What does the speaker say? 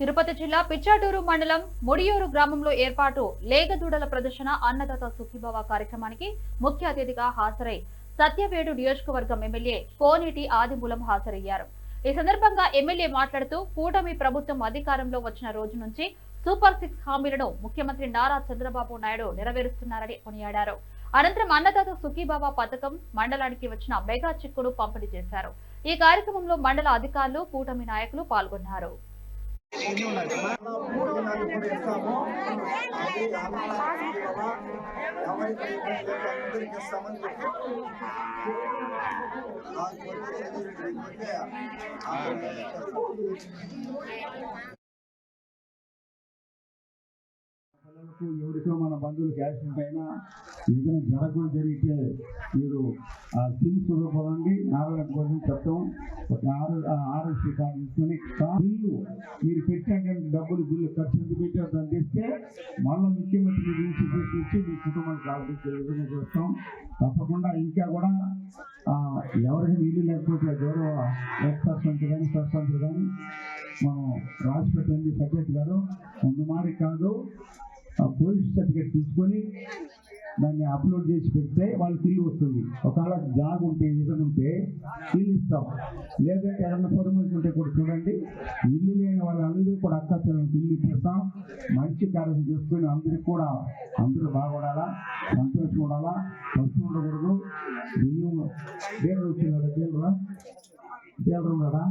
తిరుపతి జిల్లా పిచ్చాటూరు మండలం ముడియూరు గ్రామంలో ఏర్పాటు లేగదూడల ప్రదర్శన అన్నదాత సుఖీభవ కార్యక్రమానికి ముఖ్య అతిథిగా హాజరై సత్యవేడు నియోజకవర్గం ఎమ్మెల్యే కోనేటి ఆదిమూలం హాజరయ్యారు. ఈ సందర్భంగా ఎమ్మెల్యే మాట్లాడుతూ కూటమి ప్రభుత్వం అధికారంలో వచ్చిన రోజు నుంచి సూపర్ సిక్స్ హామీలను ముఖ్యమంత్రి నారా చంద్రబాబు నాయుడు నెరవేరుస్తున్నారని కొనియాడారు. అనంతరం అన్నదాత సుఖీభావ పథకం మండలానికి వచ్చిన మెగా చిక్కును పంపిణీ చేశారు. ఈ కార్యక్రమంలో మండల అధికారులు కూటమి నాయకులు పాల్గొన్నారు. మూడు వందలు కూడా ఇస్తాము. అది అందరికి ఇస్తామని చెప్పి. నాకు కావచ్చు లేకపోతే ఎవరికో మన బంధువులు యాక్సిడెంట్ అయినా ఏదైనా జరగడం జరిగితే మీరు ఆ సిమ్ చూడకపోండి నారాయణ కోసం చెప్తాం. ఒక ఆరు ఆరోగ్య కార్డు తీసుకొని బిల్లు మీరు పెట్టండి డబ్బులు బిల్లు ఖర్చు ఎందుకు పెట్టారు దాన్ని తెస్తే మళ్ళీ ముఖ్యమంత్రి నుంచి తీసుకొచ్చి మీ కుటుంబానికి ఆలోచించే విధంగా చేస్తాం తప్పకుండా ఇంకా కూడా ఆ, ఇల్లు లేకపోతే గౌరవ ఎక్స్ సర్పంచ్ కానీ సర్పంచ్ కానీ మనం రాజపేట పెట్టండి సబ్జెక్ట్ గారు ముందు మారి కాదు. పోలీస్ సర్టిఫికేట్ తీసుకొని దాన్ని అప్లోడ్ చేసి పెడితే వాళ్ళకి ఇల్లు వస్తుంది. ఒకవేళ జాగ్ ఉంటే విధంగా ఉంటే ఇల్లు ఇస్తాం. లేదంటే ఏదైనా పొరమూసి ఉంటే కూడా చూడండి. ఇల్లు లేని వాళ్ళందరూ కూడా అక్క చెల్లెలకు ఇల్లు ఇప్పిస్తాం మంచి కార్యం చేసుకొని అందరికి కూడా అందరూ బాగుపడాలా సంతోషం ఉండాలా ఖర్చు ఉండకూడదు. బియ్యం డేలు వచ్చిందా డేలు డేలు ఉన్నాడా